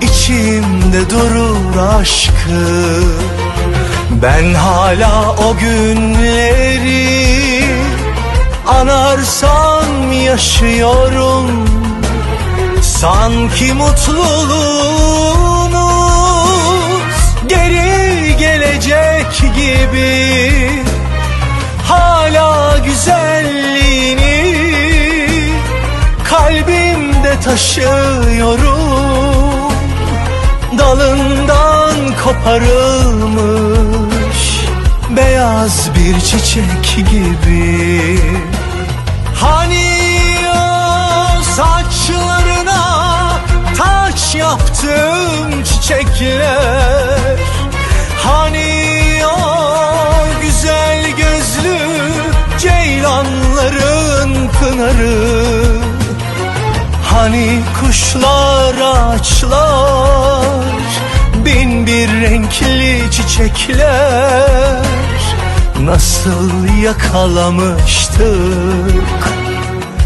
içimde durur aşkı. Ben hala o günleri Anarsam yaşıyorum. Sanki mutluluğumuz Geri gelecek gibi. Hala güzelliğini Kalbimde taşıyorum Dalından koparılmış Beyaz bir çiçek gibi. Hani o saçlarına taç yaptım çiçekler? Hani o güzel gözlü ceylanların pınarı? Hani kuşlar ağaçlar çiçekler Nasıl yakalamıştık?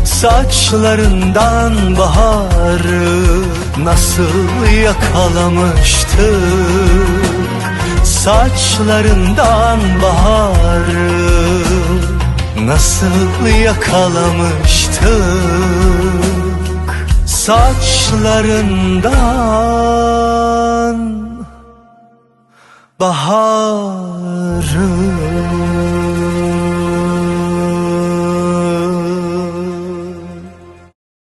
Saçlarından baharı Nasıl yakalamıştık? Saçlarından baharı Nasıl yakalamıştık? Saçlarından baharı